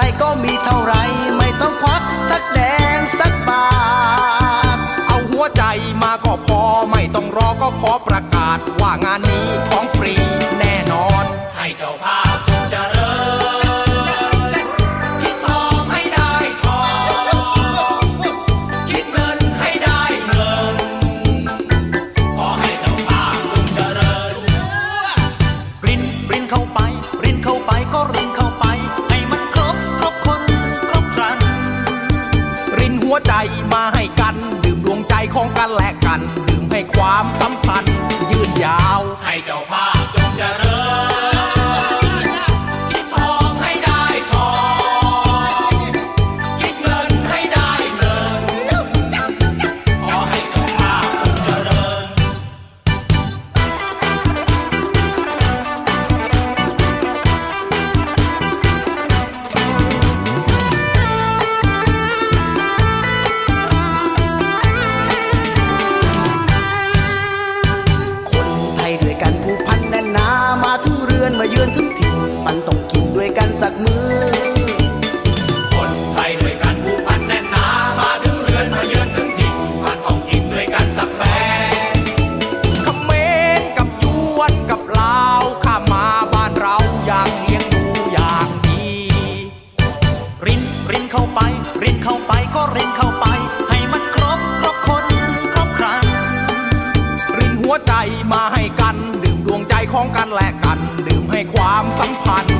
ไรก็มีเท่าไร ไม่ต้องควักสักแดงสักบาท เอาหัวใจมาก็พอไม่ต้องรอก็ขอประกาศว่างานนี้ของฟรีแน่นอน ให้เจ้าภาพ กัน ลืมให้ความสัมพันธ์ยืดยาว ให้เจ้าพา และกันดื่มให้ความสัมพันธ์